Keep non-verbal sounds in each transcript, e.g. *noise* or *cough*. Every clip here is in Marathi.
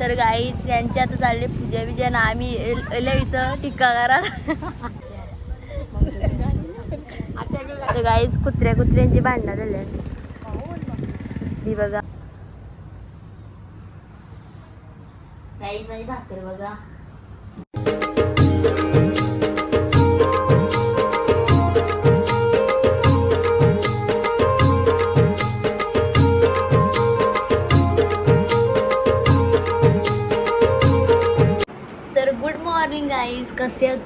तर गाईच यांची आता चालले पूजा बिजा ना आम्ही एल- इथं टिक्का करा तर गाईच कुत्र्या कुत्र्यांची भांडणं झाले. ती बघा. गाईच माझी भाकर बघा.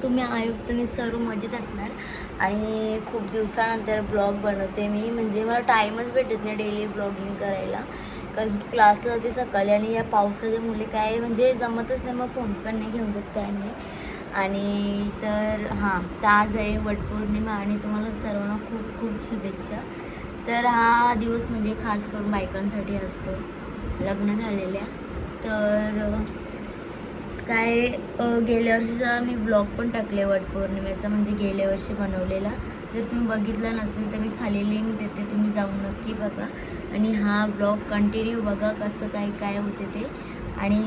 तुम्ही आयुक्त मी सर्व मजेत असणार. आणि खूप दिवसानंतर ब्लॉग बनवते मी. म्हणजे मला टाईमच भेटत नाही डेली ब्लॉगिंग करायला. कारण की क्लासला जाते सकाळी आणि या पावसाच्या मुले काय म्हणजे जमतच नाही. मग फोन पण नाही घेऊन देत त्याने. आणि तर हां तर आज आहे वटपौर्णिमा आणि तुम्हाला सर्वांना खूप खूप शुभेच्छा. तर हा दिवस म्हणजे खास करून बायकांसाठी असतो. लग्न झालेल्या. तर काय गेल्या वर्षीचा मी ब्लॉग पण टाकले वटपौर्णिमेचा म्हणजे गेल्या वर्षी बनवलेला. जर तुम्ही बघितला नसेल तर मी खाली लिंक देते तुम्ही जाऊन नक्की बघा. आणि हा ब्लॉग कंटिन्यू बघा कसं काय काय होते ते. आणि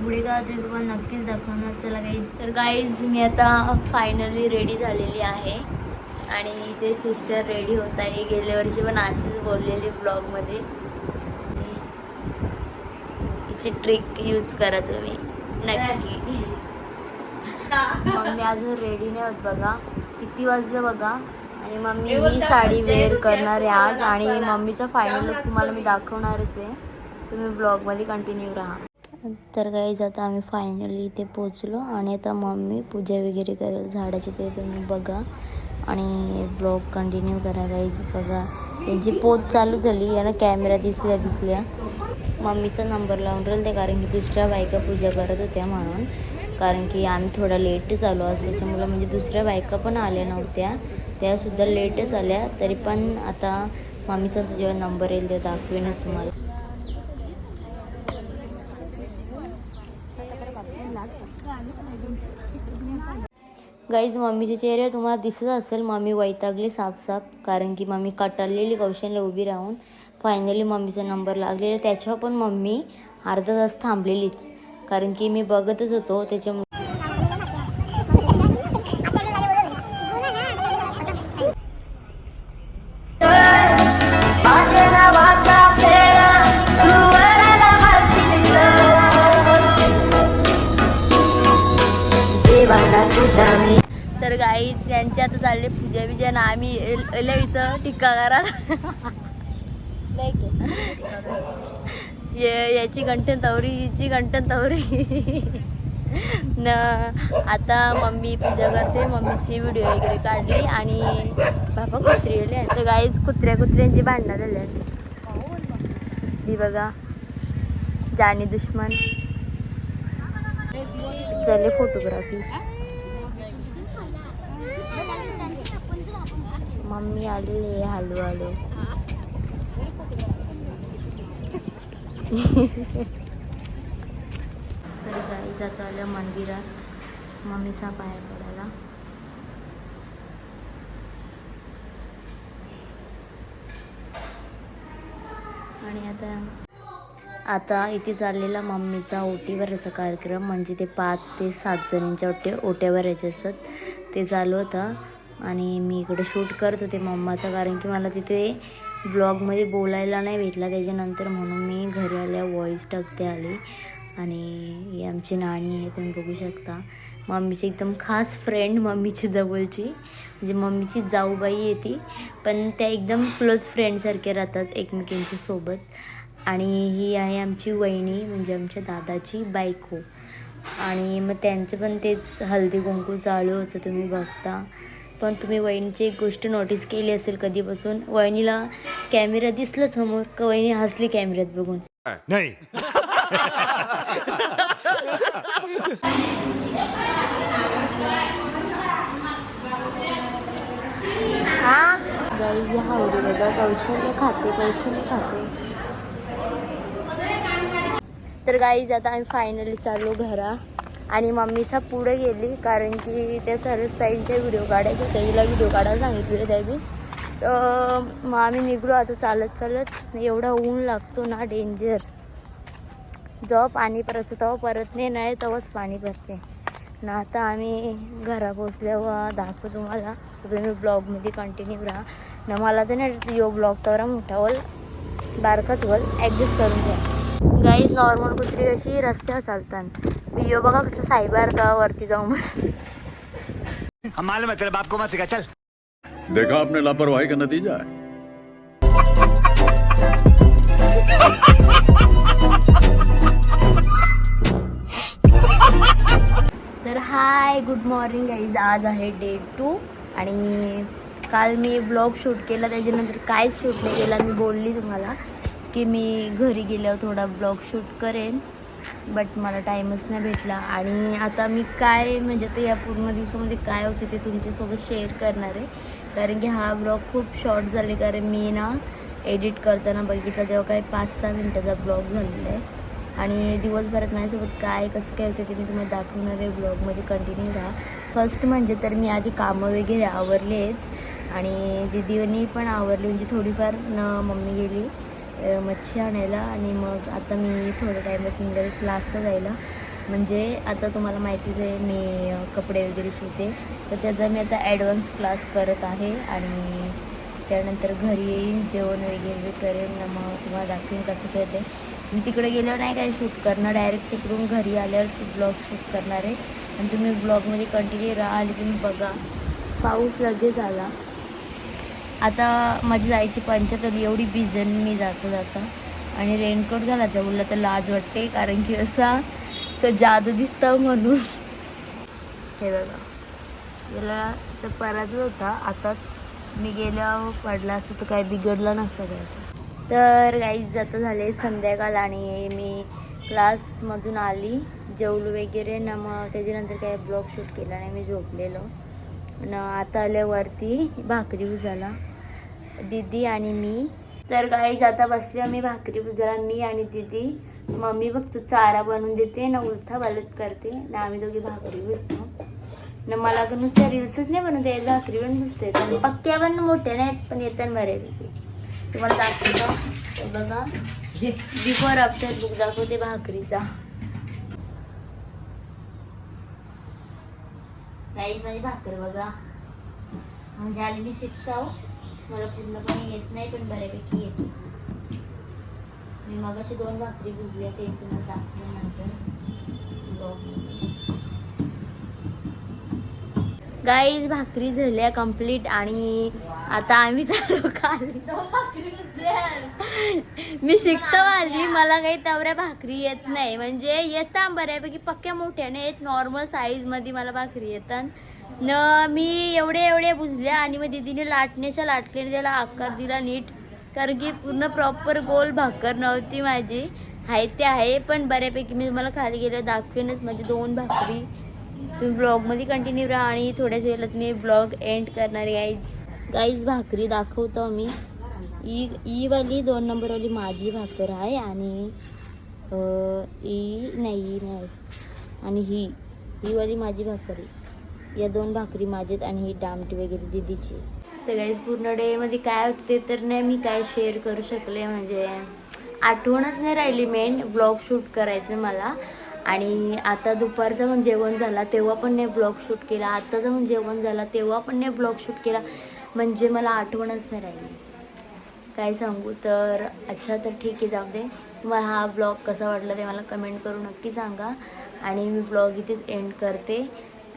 पुढे का ते तुम्हाला नक्कीच दाखवणार. चला काही तर गाईज मी आता फायनली रेडी झालेली आहे. आणि ते सिस्टर रेडी होत आहे. गेल्या वर्षी पण अशीच बोललेली ब्लॉगमध्ये हिची ट्रिक यूज करा तुम्ही. नक्की. मम्मी अजून रेडी नाही होत बघा. किती वाजलं बघा. आणि मम्मी ही साडी वेअर करणार आहे आज. आणि मम्मीचा फायनल लुक तुम्हाला मी दाखवणारच आहे. तुम्ही ब्लॉगमध्ये कंटिन्यू राहा. तर काहीच आता आम्ही फायनली इथे पोचलो आणि आता मम्मी पूजा वगैरे करेल. झाडाची ते तुम्ही बघा. आणि ब्लॉग कंटिन्यू करा काहीच बघा. त्यांची पोच चालू झाली. आणि कॅमेरा दिसल्या दिसल्या. मम्मीचा नंबर लावून राहिले कारण की दुसऱ्या बायका पूजा करत होत्या म्हणून. कारण की आम्ही थोडा लेट चालू आज त्याच्यामुळं म्हणजे दुसऱ्या बायका पण आल्या नव्हत्या. त्यासुद्धा लेटच आल्या तरी पण आता मम्मीचा जेव्हा नंबर येईल तेव्हा दाखवेनच तुम्हाला. गाईज मम्मीचे चेहरे तुम्हाला दिसत असेल मम्मी वैतागली साफ कारण की मम्मी कटाळलेली कौशल्य उभी राहून. फायनली मम्मीचा नंबर लागलेला. त्याच्यावर पण मम्मी अर्धा तास थांबलेलीच. कारण की मी बघतच होतो त्याच्यामुळे. तर गाईच यांची आता चालले पूजा बिजा ना आम्ही इथं टिक्का करा *laughs* ये- याची गंठन तवरी हिची गंठन तवरी. *laughs* न आता मम्मी पूजा करते मम्मीची व्हिडिओ वगैरे काढली आणि बाबा कुत्री आले तर गाईच कुत्र्या कुत्र्यांची भांडणं झाली ती बघा जाणी दुश्मन. झाले फोटोग्राफी मम्मी आलेली आहे हळूहळू तर गाई जाता आल्या मंदिरात. मम्मीचा पाया पडायला. आणि आता आता इथे चाललेला मम्मीचा ओटीवरचा कार्यक्रम म्हणजे ते पाच ते सात जणींच्या ओटे ओट्यावर यायचे असतात. ते चालू होतं. आणि मी इकडे शूट करत होते मम्माचा कारण की मला तिथे ब्लॉगमध्ये बोलायला नाही भेटला त्याच्यानंतर म्हणून मी घरी आल्या व्हॉईस टाकते आली. आणि ही आमची नाणी आहे तुम्ही बघू शकता. मम्मीची एकदम खास फ्रेंड मम्मीची जवळची. म्हणजे मम्मीची जाऊबाई आहे ती. पण त्या एकदम क्लोज फ्रेंडसारख्या राहतात एकमेकींच्या सोबत. आणि ही आहे आमची वहिणी म्हणजे आमच्या दादाची बायको. आणि मग त्यांचं पण तेच हल्दी कुंकू चालू होतं तुम्ही बघता. पण तुम्ही वहिनीची एक गोष्ट नोटीस केली असेल कधीपासून? वहिनीला कॅमेरा दिसला समोर का वहिनी हसली कॅमेऱ्यात बघून? नहीं. हा गाईज बघा कौशल्य खाते कौशल्य खाते. तर गाईज आता आम्ही फायनली चाललो घरा. आणि मम्मीचा पुढे गेली कारण की त्या सरस ताईंच्या व्हिडिओ काढायचे ताईला हिला व्हिडिओ काढायला सांगितले त्यावी तर मग आम्ही निघलो आता चालत चालत. एवढा ऊन लागतो ना डेंजर जेव्हा पाणी परत तेव्हा परत नाही नाही तेव्हाच पाणी भरते. ना आता आम्ही घरा पोचल्यावर दाखवू तुम्हाला. तुम्ही ब्लॉगमध्ये कंटिन्यू राहा. ना मला तर नाही यो ब्लॉग तेवढा मोठा होल बारकाच होल ॲडजस्ट करून घ्या. गाईज नॉर्मल कुत्री अशी रस्त्यावर चालतात मी यो बघा कसं सायबार का वरती जाऊन हम मालूम है तेरे बाप को मत सिखा चल. देखा आपने लापरवाही का नतीजा है। तर हाय गुड मॉर्निंग गाईज आज आहे डे टू आणि काल मी ब्लॉग शूट केला त्याच्यानंतर काहीच शूट नाही केला मी बोलली तुम्हाला. की मी घरी गेल्यावर थोडा ब्लॉग शूट करेन बट मला टाईमच नाही भेटला. आणि आता मी काय म्हणजे आता या पूर्ण दिवसामध्ये काय होते ते तुमच्यासोबत शेअर करणार आहे. कारण की हा ब्लॉग खूप शॉर्ट झाले कारण मी ना एडिट करताना बघितलं तेव्हा काही पाच सहा मिनटाचा ब्लॉग झालेला आहे. आणि दिवसभरात माझ्यासोबत काय कसं काय होतं ते मी तुम्हाला दाखवणार आहे ब्लॉगमध्ये कंटिन्यू राहा. फर्स्ट म्हणजे तर मी आधी कामं वगैरे आवरले आहेत आणि दिदीवनी पण आवरली म्हणजे थोडीफार न मम्मी गेली. मच्छी आणायला आणि मग आता मी थोड्या टायमात निघाले क्लासला जायला. म्हणजे आता तुम्हाला माहितीच आहे मी कपडे वगैरे शिवते तर त्याचा मी आता ॲडव्हान्स क्लास करत आहे आणि त्यानंतर घरी येईन जेवण वगैरे करेन ना मग तुम्हाला दाखवीन कसं करते मी तिकडे गेल्यावर नाही काय शूट करणार डायरेक्ट तिकडून घरी आल्यावरच ब्लॉग शूट करणार आहे. आणि तुम्ही ब्लॉगमध्ये कंटिन्यू राहा आणि तुम्ही बघा. पाऊस लगेच आला. आता माझी जायची पंचायत एवढी भिजन मी जाता जाता. आणि रेनकोट घालायचा बोललं तर लाज वाटते कारण की असा तो जादू दिसतं म्हणून. हे बघा. गेला तर पराच होता. आताच मी गेल्यावर पडला असतं तर काय बिघडलं नसतं त्याचं. तर गाईज जाता झाले संध्याकाळ आणि मी क्लासमधून आली. जेवलो वगैरे. ना मग त्याच्यानंतर काय ब्लॉग शूट केला नाही. मी झोपलेलो. न आता आल्यावरती भाकरी उजाला. दीदी आणि मी. तर गाईज आता बसली आम्ही भाकरी उजाला मी आणि दीदी. मम्मी फक्त चारा बनवून देते ना उलथा बालत करते. ना आम्ही दोघी भाकरी बुजतो. ना मला अगं नुसत्या रील्सच नाही बनवते येत भाकरी पण बुजते पण पक्क्या पण मोठ्या नाहीत पण येतात बऱ्यापैकी. तुम्हाला दाखवतो. बघा. बिफोर आफ्टर बुक दाखवते भाकरीचा. गाईज माझी भाकर बघा. म्हणजे आली मी शिकताव मला पूर्णपणे येत नाही पण बऱ्यापैकी येते. मी मग अशी दोन भाकरी बुजल्या ते तुम्हाला दाखवलं नंतर. गाईज भाकरी झाल्या कंप्लीट आणि आता आम्ही चालू खाली. मी शिकतो आली मला काही तवऱ्या भाकरी येत नाही. म्हणजे येतात बऱ्यापैकी पक्क्या मोठ्याने येत नॉर्मल साईजमध्ये मला भाकरी येतात. न मी एवढे एवढे बुजल्या आणि मग दिदीने लाटण्याच्या लाटल्याने त्याला आकार दिला नीट. कारण की पूर्ण प्रॉपर गोल भाकर नव्हती माझी. आहे ते आहे पण बऱ्यापैकी मी तुम्हाला खाली गेलं दाखवेनच. म्हणजे दोन भाकरी. तुम्ही ब्लॉगमध्ये कंटिन्यू राहा आणि थोड्याच वेळात मी ब्लॉग एंड करणार गाईज गाईज भाकरी दाखवतो मी ई ईवाली दोन नंबरवाली माझी भाकर आहे आणि ई नाही नाही. आणि ही ही वाली माझी भाकरी. या दोन भाकरी माझ्यात आणि ही डामटी वगैरे दिदीची. तर गाईज पूर्ण डेमध्ये काय होते ते तर नाही मी काय शेअर करू शकले म्हणजे आठवणच नाही राहिली मेन ब्लॉग शूट करायचं मला. आणि आता दुपारचं पण जेवण झाला तेव्हा पण नाही ब्लॉग शूट केला. आत्ताचं पण जेवण झाला तेव्हा पण नाही ब्लॉग शूट केला. म्हणजे मला आठवणच नाही राहिली. काय सांगू तर अच्छा तर ठीक आहे जाऊ दे तुम्हाला हा ब्लॉग कसा वाटला ते मला कमेंट करून नक्की सांगा. आणि मी ब्लॉग इथेच एंड करते.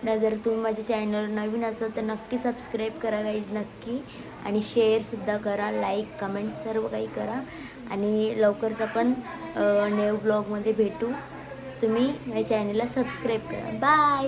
ना जर तुम्ही माझ्या चॅनल नवीन असाल तर नक्की सबस्क्राईब करा गाईज नक्की. आणि शेअरसुद्धा करा लाईक कमेंट सर्व काही करा. आणि लवकरच आपण नेव ब्लॉगमध्ये भेटू. तुम्ही माझ्या चॅनलला सबस्क्राईब करा. बाय